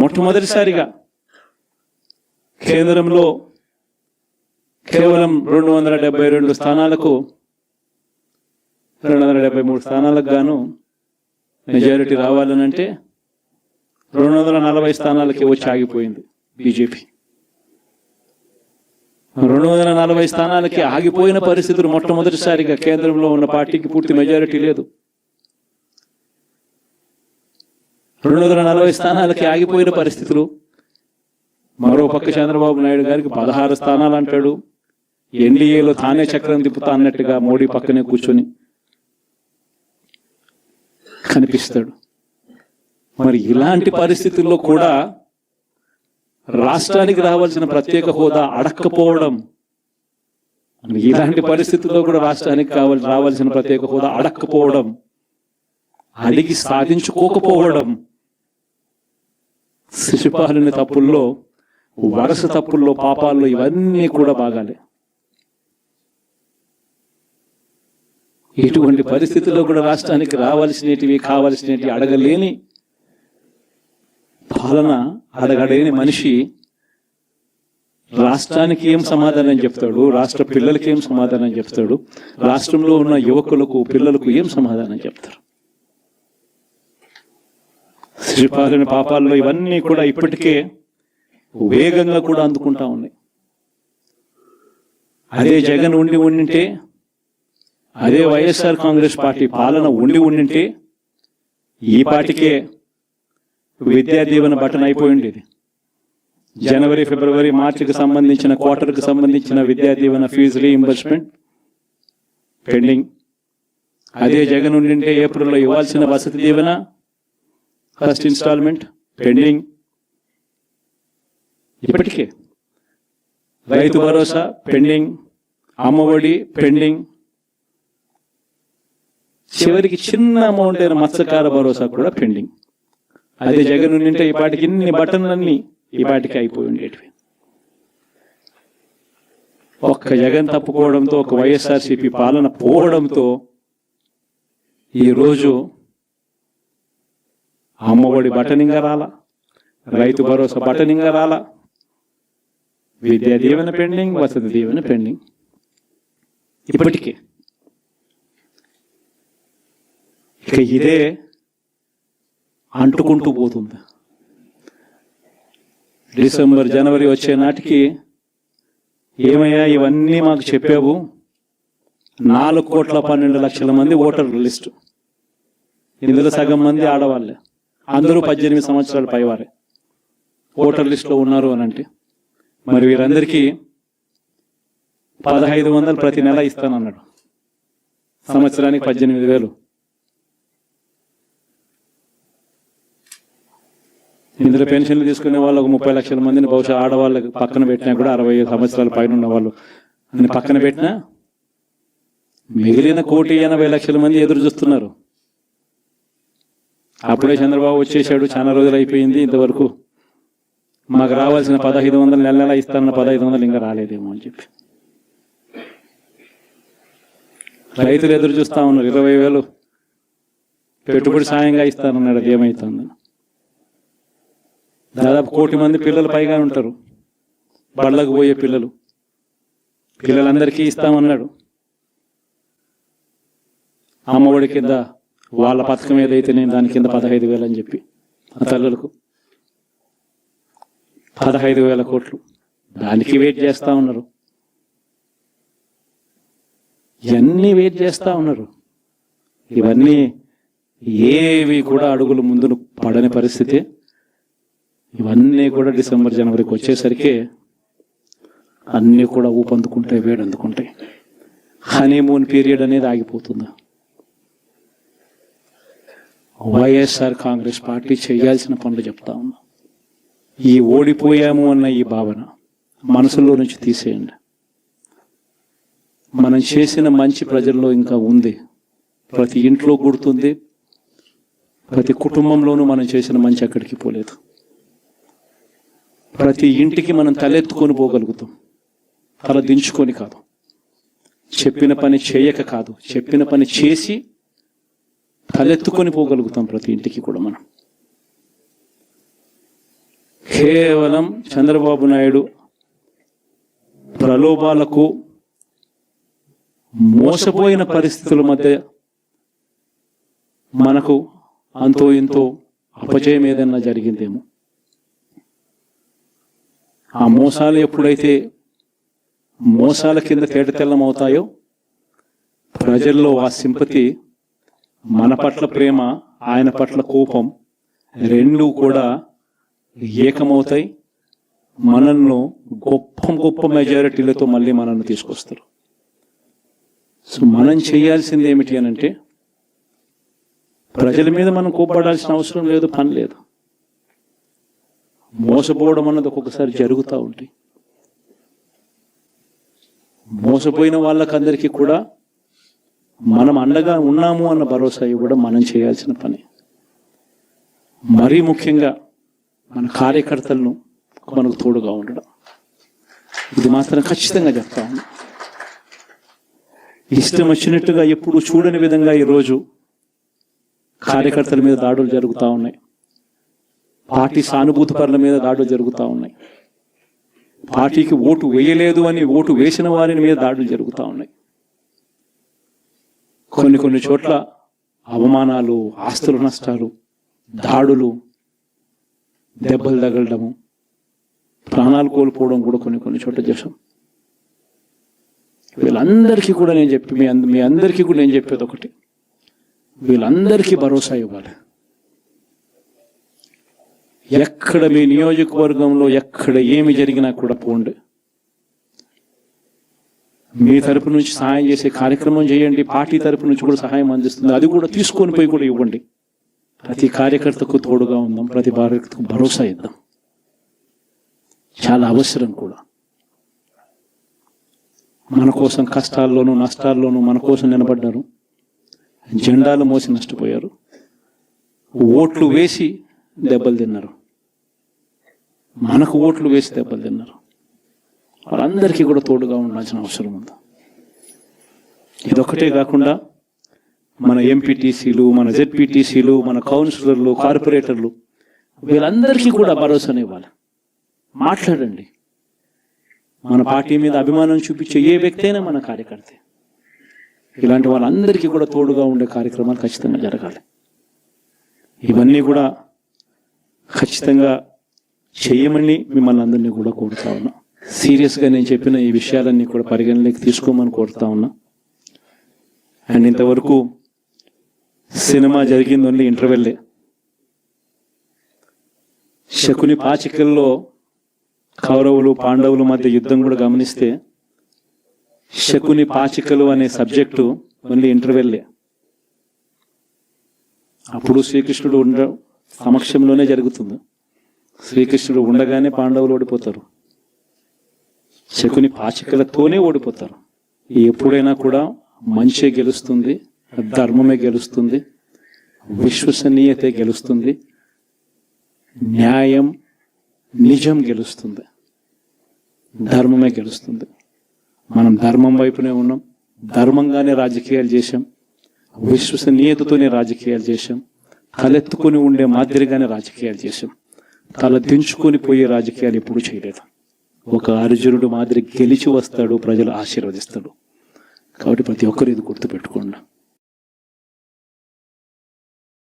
మొట్టమొదటిసారిగా కేంద్రంలో కేవలం రెండు వందల డెబ్బై రెండు స్థానాలకు రెండు వందల డెబ్బై మూడు స్థానాలకు గాను మెజారిటీ రావాలనంటే రెండు వందల నలభై స్థానాలకి వచ్చి ఆగిపోయింది బీజేపీ. రెండు వందల నలభై స్థానాలకి ఆగిపోయిన పరిస్థితులు మొట్టమొదటిసారిగా కేంద్రంలో ఉన్న పార్టీకి పూర్తి మెజారిటీ లేదు. రెండు వందల నలభై స్థానాలకి ఆగిపోయిన పరిస్థితులు. మరో పక్క చంద్రబాబు నాయుడు గారికి పదహారు స్థానాలు అంటాడు. ఎన్డీఏలో తానే చక్రం తిప్పుతా అన్నట్టుగా మోడీ పక్కనే కూర్చొని కనిపిస్తాడు. మరి ఇలాంటి పరిస్థితుల్లో కూడా రాష్ట్రానికి రావాల్సిన ప్రత్యేక హోదా అడక్కపోవడం ఇలాంటి పరిస్థితుల్లో కూడా రాష్ట్రానికి కావాలి రావాల్సిన ప్రత్యేక హోదా అడక్కపోవడం అడిగి సాధించుకోకపోవడం. శిశుపాలని తప్పుల్లో వరుస తప్పుల్లో పాపాల్లో ఇవన్నీ కూడా బాగాలే. ఇటువంటి పరిస్థితుల్లో కూడా రాష్ట్రానికి రావాల్సినటివి కావాల్సినవి అడగలేని పాలన అడగలేని మనిషి రాష్ట్రానికి ఏం సమాధానం చెప్తాడు? రాష్ట్ర పిల్లలకి ఏం సమాధానం చెప్తాడు? రాష్ట్రంలో ఉన్న యువకులకు పిల్లలకు ఏం సమాధానం చెప్తారు? శ్రీపాలన పాపాల్లో ఇవన్నీ కూడా ఇప్పటికే వేగంగా కూడా అందుకుంటా ఉన్నాయి. అదే జగన్ ఉండి ఉండింటే అదే వైఎస్ఆర్ కాంగ్రెస్ పార్టీ పాలన ఉండి ఉండింటే ఈ పాటికే విద్యా దీవెన బటన్ అయిపోయి ఉండేది జనవరి ఫిబ్రవరి మార్చికి సంబంధించిన క్వార్టర్కి సంబంధించిన Vidya Deevena fee reimbursement pending. అదే జగన్ ఉండింటే ఏప్రిల్లో ఇవ్వాల్సిన Vasathi Deevena first instalment pending. ఇప్పటికే. Rythu Bharosa pending Amma Vodi pending. చివరికి చిన్న అమౌంట్ అయిన మత్స్యకార భరోసా కూడా పెండింగ్. అదే జగన్ ఉంటే ఈ పాటికి ఇన్ని బటన్లన్నీ ఈ పాటికి అయిపోయి ఉండేటివి. ఒక్క జగన్ తప్పుకోవడంతో ఒక వైఎస్ఆర్సీపీ పాలన పోవడంతో ఈరోజు అమ్మఒడి బటనింగా రాలా రైతు భరోసా బటనింగా రాలా విద్యా దీవెన పెండింగ్ వసతి దీవెన పెండింగ్. ఇప్పటికే. ఇక ఇదే అంటుకుంటూ పోతుంది. డిసెంబర్ జనవరి వచ్చే నాటికి ఏమయ్యా ఇవన్నీ మాకు చెప్పావు? నాలుగు కోట్ల పన్నెండు లక్షల మంది ఓటర్ల లిస్టు. ఇందులో సగం మంది ఆడవాళ్ళే. అందరూ పద్దెనిమిది సంవత్సరాల పైవారే. ఓటర్ లిస్టులో ఉన్నారు అని అంటే మరి వీరందరికీ పదహైదు వందలు ప్రతి నెల ఇస్తానన్నాడు. సంవత్సరానికి పద్దెనిమిది వేలు. ఇందులో పెన్షన్లు తీసుకునే వాళ్ళు ఒక ముప్పై లక్షల మందిని బహుశా ఆడవాళ్ళకి పక్కన పెట్టినా కూడా అరవై సంవత్సరాల పైన ఉన్న వాళ్ళు. అని పక్కన పెట్టినా మిగిలిన కోటి ఎనభై లక్షల మంది ఎదురు చూస్తున్నారు. అప్పుడే చంద్రబాబు వచ్చేసాడు చాలా రోజులు అయిపోయింది ఇంతవరకు. మాకు రావాల్సిన పదహైదు వందలు నెల నెల ఇస్తానన్న పదహైదు వందలు ఇంకా రాలేదేమో అని చెప్పి. రైతులు ఎదురు చూస్తా ఉన్నారు ఇరవై వేలు పెట్టుబడి సాయంగా ఇస్తానన్నాడు అది ఏమైతుందని దాదాపు కోటి మంది పిల్లలు పైగా ఉంటారు బళ్ళకు పోయే పిల్లలు. పిల్లలందరికీ ఇస్తామన్నాడు. అమ్మఒడి కింద వాళ్ళ పథకం ఏదైతే నేను దాని కింద పదహైదు వేలు అని చెప్పి ఆ తల్లులకు పదహైదు వేల కోట్లు. దానికి వెయిట్ చేస్తా ఉన్నారు. ఇవన్నీ వెయిట్ చేస్తా ఉన్నారు. ఇవన్నీ ఏవి కూడా అడుగులు ముందును పడని పరిస్థితి. ఇవన్నీ కూడా డిసెంబర్ జనవరికి వచ్చేసరికి అన్నీ కూడా ఊపందుకుంటాయి వేడందుకుంటాయి హనీమూన్ పీరియడ్ అనేది ఆగిపోతుందా. వైఎస్ఆర్ కాంగ్రెస్ పార్టీ చేయాల్సిన పనులు చెప్తా ఉన్నా. ఈ ఓడిపోయాము అన్న ఈ భావన మనసులో నుంచి తీసేయండి. మనం చేసిన మంచి ప్రజల్లో ఇంకా ఉంది. ప్రతి ఇంట్లో గుర్తుంది. ప్రతి కుటుంబంలోనూ మనం చేసిన మంచి అక్కడికి పోలేదు. ప్రతి ఇంటికి మనం తలెత్తుకొని పోగలుగుతాం. తల దించుకొని కాదు. చెప్పిన పని చేయక కాదు. చెప్పిన పని చేసి తలెత్తుకొని పోగలుగుతాం ప్రతి ఇంటికి కూడా మనం. కేవలం చంద్రబాబు నాయుడు ప్రలోభాలకు మోసపోయిన పరిస్థితుల మధ్య మనకు అంతో ఇంతో అపజయం ఏదన్నా జరిగిందేమో. ఆ మోసాలు ఎప్పుడైతే మోసాల కింద తేటతెల్లం అవుతాయో ప్రజల్లో ఆ సింపతి మన పట్ల ప్రేమ ఆయన పట్ల కోపం రెండు కూడా ఏకమవుతాయి. మనల్ని గొప్ప గొప్ప మెజారిటీలతో మళ్ళీ మనల్ని తీసుకొస్తారు. సో మనం చేయాల్సింది ఏమిటి అని అంటే ప్రజల మీద మనం కోప్పడాల్సిన అవసరం లేదు పని లేదు. మోసపోవడం అన్నది ఒక్కొక్కసారి జరుగుతూ ఉంటాయి మోసపోయిన వాళ్ళకందరికీ కూడా మనం అండగా ఉన్నాము అన్న భరోసా ఇవ్వడం మనం చేయాల్సిన పని. మరీ ముఖ్యంగా మన కార్యకర్తలను మనకు తోడుగా ఉండడం. ఇది మాత్రం ఖచ్చితంగా చెప్తా ఉన్నా. ఇష్టం వచ్చినట్టుగా ఎప్పుడు చూడని విధంగా ఈరోజు కార్యకర్తల మీద దాడులు జరుగుతూ ఉన్నాయి. పార్టీ సానుభూతి పరుల మీద దాడులు జరుగుతూ ఉన్నాయి. పార్టీకి ఓటు వేయలేదు అని ఓటు వేసిన వారి మీద దాడులు జరుగుతూ ఉన్నాయి. కొన్ని కొన్ని చోట్ల అవమానాలు ఆస్తుల నష్టాలు దాడులు దెబ్బలు తగలడము ప్రాణాలు కోల్పోవడం కూడా కొన్ని కొన్ని చోట్ల చేశాం. వీళ్ళందరికీ కూడా నేను చెప్పి మీ అంద మీ అందరికీ కూడా నేను చెప్పేది ఒకటి. వీళ్ళందరికీ భరోసా ఇవ్వాలి. ఎక్కడ మీ నియోజకవర్గంలో ఎక్కడ ఏమి జరిగినా కూడా పోండి. మీ తరపు నుంచి సహాయం చేసే కార్యక్రమం చేయండి పార్టీ తరపు నుంచి కూడా సహాయం అందిస్తుంది. అది కూడా తీసుకొని పోయి కూడా ఇవ్వండి. ప్రతి కార్యకర్తకు తోడుగా ఉందాం ప్రతి కార్యకర్తకు భరోసా ఇద్దాం. చాలా అవసరం కూడా. మన కోసం కష్టాల్లోనూ నష్టాల్లోనూ మన కోసం నిలబడ్డారు. జెండాలు మోసి నష్టపోయారు. ఓట్లు వేసి దెబ్బలు తిన్నారు. మనకు ఓట్లు వేసి దెబ్బలు తిన్నారు. వాళ్ళందరికీ కూడా తోడుగా ఉండాల్సిన అవసరం ఉంది. ఇదొకటే కాకుండా మన ఎంపీటీసీలు మన జెడ్పీటీసీలు మన కౌన్సిలర్లు కార్పొరేటర్లు వీళ్ళందరికీ కూడా భరోసాను ఇవ్వాలి. మాట్లాడండి. మన పార్టీ మీద అభిమానం చూపించే ఏ వ్యక్తి అయినా మన కార్యకర్తే. ఇలాంటి వాళ్ళందరికీ కూడా తోడుగా ఉండే కార్యక్రమాలు ఖచ్చితంగా జరగాలి. ఇవన్నీ కూడా ఖచ్చితంగా చేయమని మిమ్మల్ని అందరినీ కూడా కోరుతా ఉన్నాం. సీరియస్గా నేను చెప్పిన ఈ విషయాలన్నీ కూడా పరిగణలోకి తీసుకోమని కోరుతా ఉన్నా. అండ్ ఇంతవరకు సినిమా జరిగింది ఓన్లీ ఇంటర్వెల్లే. శకుని పాచికల్లో కౌరవులు పాండవుల మధ్య యుద్ధం కూడా గమనిస్తే శకుని పాచికలు అనే సబ్జెక్టు ఓన్లీ ఇంటర్వెల్లే. అప్పుడు శ్రీకృష్ణుడు ఉండ సమక్షంలోనే జరుగుతుంది. శ్రీకృష్ణుడు ఉండగానే పాండవులు ఓడిపోతారు. శకుని పాచికలతోనే ఓడిపోతారు. ఎప్పుడైనా కూడా మంచే గెలుస్తుంది ధర్మమే గెలుస్తుంది విశ్వసనీయతే గెలుస్తుంది న్యాయం నిజం గెలుస్తుంది ధర్మమే గెలుస్తుంది. మనం ధర్మం వైపునే ఉన్నాం ధర్మంగానే రాజకీయాలు చేశాం విశ్వసనీయతతోనే రాజకీయాలు చేశాం తలెత్తుకొని ఉండే మాదిరిగానే రాజకీయాలు చేశాం తల దించుకొని పోయే రాజకీయాలు ఎప్పుడూ చేయలేదు. ఒక అర్జునుడు మాదిరి గెలిచి వస్తాడు ప్రజలు ఆశీర్వదిస్తాడు కాబట్టి ప్రతి ఒక్కరు ఇది గుర్తుపెట్టుకోండి.